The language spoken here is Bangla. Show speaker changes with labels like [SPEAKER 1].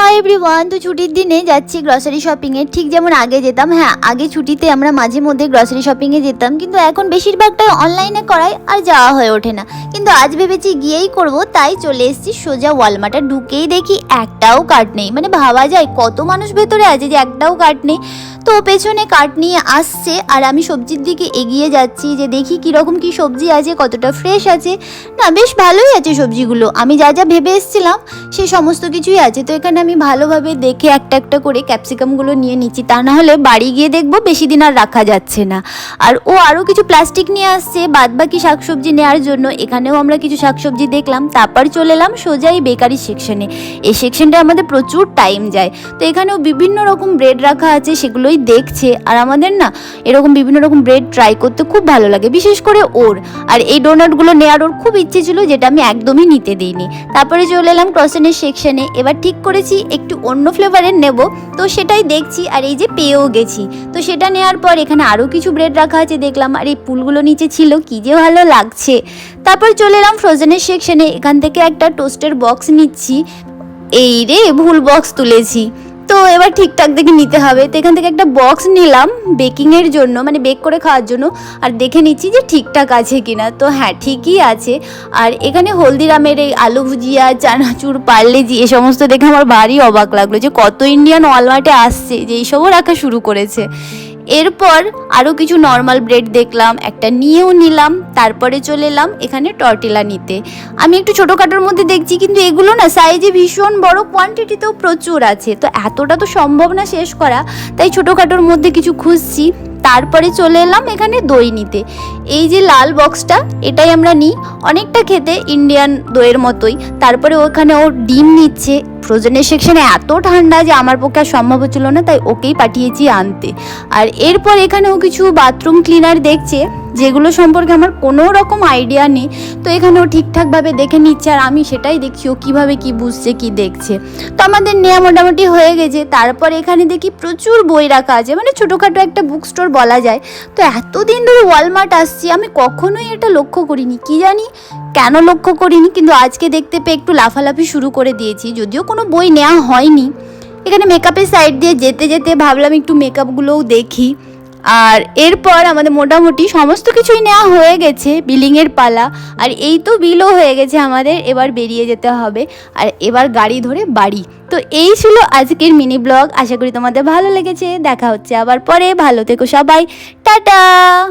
[SPEAKER 1] হাই এভরিওয়ান তো ছুটির দিনে যাচ্ছি গ্রসারি শপিংয়ে ঠিক যেমন আগে যেতাম হ্যাঁ আগে ছুটিতে আমরা মাঝে মধ্যে গ্রসারি শপিংয়ে যেতাম, কিন্তু এখন বেশিরভাগটাই অনলাইনে করাই আর যাওয়া হয়ে ওঠে না। কিন্তু আজ ভেবেছি গিয়েই করব, তাই চলে এসেছি সোজা ওয়ালমার্টে ঢুকেই দেখি একটাও কার্ট নেই। মানে ভাবা যায় কত মানুষ ভেতরে আছে যে একটাও কার্ট নেই। তো পেছনে কার্ট নিয়ে আসছে আর আমি সবজির দিকে এগিয়ে যাচ্ছি যে দেখি কীরকম কী সবজি আছে, কতটা ফ্রেশ আছে। না, বেশ ভালোই আছে সবজিগুলো। আমি যা যা ভেবে এসেছিলাম, সে সমস্ত কিছুই আছে। তো এখানে আমি ভালোভাবে দেখে একটা একটা করে ক্যাপসিকামগুলো নিয়ে নিচ্ছি। তা না হলে বাড়ি গিয়ে দেখব, বেশি দিন আর রাখা যাচ্ছে না। আর ও আরও কিছু প্লাস্টিক নিয়ে আসছে বাদ বাকি শাকসবজি নেওয়ার জন্য। এখানেও আমরা কিছু শাকসবজি দেখলাম, তারপর চলে এলাম সোজা এই বেকারি সেকশনে। এই সেকশনটা আমাদের প্রচুর টাইম যায়। তো এখানেও বিভিন্ন রকম ব্রেড রাখা আছে, সেগুলোই দেখছে। আর আমাদের না এরকম বিভিন্ন রকম ব্রেড ট্রাই করতে খুব ভালো লাগে, বিশেষ করে ওর। আর এই ডোনাটগুলো নেওয়ার ওর খুব ইচ্ছে ছিল, যেটা আমি একদমই নিতে দিইনি। তারপরে চলে এলাম ক্রসেনের সেকশনে। এবার ঠিক করেছি একটু অন্য ফ্লেভারের নেব। তো সেটাই দেখছি, আর এই যে পেয়েও গেছি। তো সেটা নেওয়ার পর এখানে আরও কিছু ব্রেড রাখা আছে, দেখলাম, আর এই পুলগুলো নিচে ছিল, কি যে ভালো লাগছে। তারপর চলে এলাম ফ্রোজেনের সেকশনে এখান থেকে একটা টোস্টের বক্স নিচ্ছি। এই রে, ভুল বক্স তুলেছি। তো এবার ঠিকঠাক দেখে নিতে হবে। তো এখান থেকে একটা বক্স নিলাম বেকিংয়ের জন্য মানে বেক করে খাওয়ার জন্য, আর দেখে নিচ্ছি যে ঠিকঠাক আছে কিনা। তো হ্যাঁ ঠিকই আছে। আর এখানে হলদিরামের এই আলু ভুজিয়া, চানাচুর, পার্লেজি, এ সমস্ত দেখে আমার ভারী অবাক লাগল যে কত ইন্ডিয়ান ওয়ালমার্টে আসছে, যে এইসবও রাখা শুরু করেছে। এরপর আরও কিছু নর্মাল ব্রেড দেখলাম, একটা নিয়েও নিলাম, তারপরে চলে এলাম এখানে টর্টিলা নিতে। আমি একটু ছোটোখাটোর মধ্যে দেখছি, কিন্তু এগুলো না সাইজে ভীষণ বড় কোয়ান্টিটিতেও প্রচুর আছে। তো এতটা তো সম্ভব না শেষ করা, তাই ছোটোখাটোর মধ্যে কিছু খুঁজছি। তারপরে চলে এলাম এখানে দই নিতে। এই যে লাল বক্সটা, এটাই আমরা নিই। অনেকটা খেতে ইন্ডিয়ান দইয়ের মতোই। তারপরে ওখানে ও ডিম নিচ্ছে। ফ্রোজেনের সেকশনে এত ঠান্ডা যে আমার পক্ষে আর সম্ভব হচ্ছিল না, তাই ওকেই পাঠিয়েছি আনতে। আর এরপর এখানেও কিছু বাথরুম ক্লিনার দেখছে। যেগুলো সম্পর্কে আমার কোনো রকম আইডিয়া নেই, তো এখানেও ঠিকঠাকভাবে দেখে নিচ্ছে আর আমি সেটাই দেখছি ও কীভাবে কি বুঝছে, কি দেখছে। তো আমাদের নেওয়া মোটামুটি হয়ে গেছে, তারপর এখানে দেখি প্রচুর বই রাখা আছে মানে ছোটোখাটো একটা বুক স্টোর বলা যায়। তো এতদিন ধরে ওয়ালমার্ট আসছি, আমি কখনোই এটা লক্ষ্য করিনি, কি জানি কেন লক্ষ্য করিনি, কিন্তু আজকে দেখতে পেয়ে একটু লাফালাফি শুরু করে দিয়েছি, যদিও কোনো বই নেওয়া হয়নি। এখানে মেকআপের সাইড দিয়ে যেতে যেতে ভাবলাম একটু মেকআপগুলোও দেখি। আর এরপর আমাদের মোটামুটি সমস্ত কিছুই নেওয়া হয়ে গেছে, বিলিংয়ের পালা। আর এই তো বিলও হয়ে গেছে আমাদের, এবার বেরিয়ে যেতে হবে। আর এবার গাড়ি ধরে বাড়ি। তো এই ছিল আজকের মিনি ব্লগ। আশা করি তোমাদের ভালো লেগেছে। দেখা হচ্ছে আবার পরে। ভালো থেকো সবাই। টাটা!